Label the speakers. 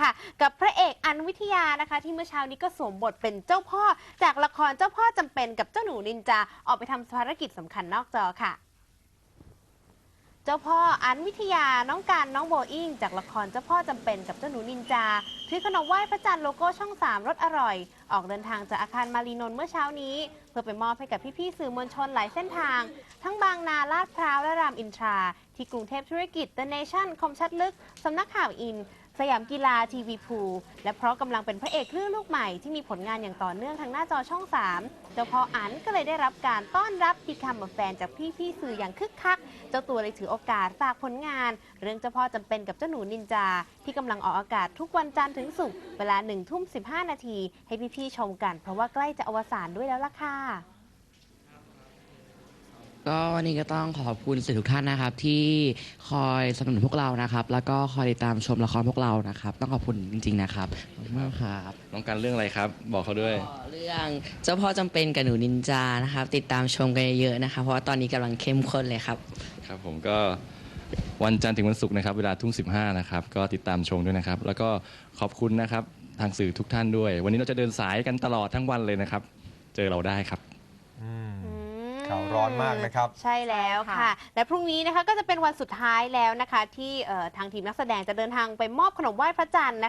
Speaker 1: ค่ะ กับพระเอกอันวิทยานะคะ ที่เมื่อเช้านี้ก็สวมบทเป็นเจ้าพ่อ จากละครเจ้าพ่อจำเป็นกับเจ้าหนูนินจาออกไปทำภารกิจสำคัญนอกจอค่ะเจ้าพ่ออันวิทยาน้องการน้องโบอิงจากละครเจ้าพ่อจำเป็นกับเจ้าหนูนินจาถือขนมไหว้พระจันทร์โลโก้ช่อง3รสอร่อย ออกเดินทางจากอาคารมารีนนท์เมื่อเช้านี้ เพื่อไปมอบให้กับพี่ๆสื่อมวลชนหลายเส้นทาง ทั้งบางนาลาดพร้าวและรามอินทรา ที่กรุงเทพธุรกิจ The Nation คมชัดลึกสำนักข่าวอิน สยามกีฬาทีวีพูและเพราะกำลังเป็นพระเอกคลื่นลูกใหม่ที่มีผลงานอย่างต่อเนื่องทางหน้าจอช่อง 3 เจ้าพ่ออันก็เลยได้รับการต้อนรับที่คำมาแฟนจากพี่ๆสื่ออย่างคึกคัก เจ้าตัวเลยถือโอกาสฝากผลงาน เรื่องเจ้าพ่อจำเป็นกับเจ้าหนูนินจา ที่กำลังออกอากาศทุกวันจันทร์ถึงศุกร์เวลา1ทุ่ม15 นาทีให้พี่ๆชมกัน เพราะว่าใกล้จะอวสานด้วยแล้วล่ะค่ะ
Speaker 2: ก็วันนี้ก็ต้องขอบคุณสื่อทุกท่านนะครับ ที่คอยสนับสนุนพวกเรานะครับ แล้วก็คอยติดตามชมละครพวกเรานะครับ ต้องขอบคุณจริง ๆ นะครับขอบคุณมากครับ
Speaker 3: น้องการเรื่องอะไรครับ บอกเขาด้วย
Speaker 4: ก็เรื่องเจ้าพ่อจำเป็นกับหนูนินจานะครับ ติดตามชมกันเยอะๆนะคะ เพราะว่าตอนนี้กำลังเข้มข้นเลยครับ
Speaker 3: ครับผมก็วันจันทร์ถึงวันศุกร์นะครับ เวลาทุ่มสินะครับ ก็ติดตามชมด้วยนะครับ แล้วก็ขอบคุณนะครับ ทางสื่อทุกท่านด้วย วันนี้เราจะเดินสายกันตลอดทั้งวันเลยนะครับ เจอเราได้ครับ
Speaker 5: อืม
Speaker 1: อืม
Speaker 5: ข่าวร้อนมากนะครับ
Speaker 1: ใช่แล้ว
Speaker 6: ใช่ค่ะ
Speaker 1: ค่ะ และพรุ่งนี้นะคะก็จะเป็นวันสุดท้ายแล้วนะคะ ที่เอ่อทางทีมนักแสดงจะเดินทางไปมอบขนมไหว้พระจันทร์นะคะ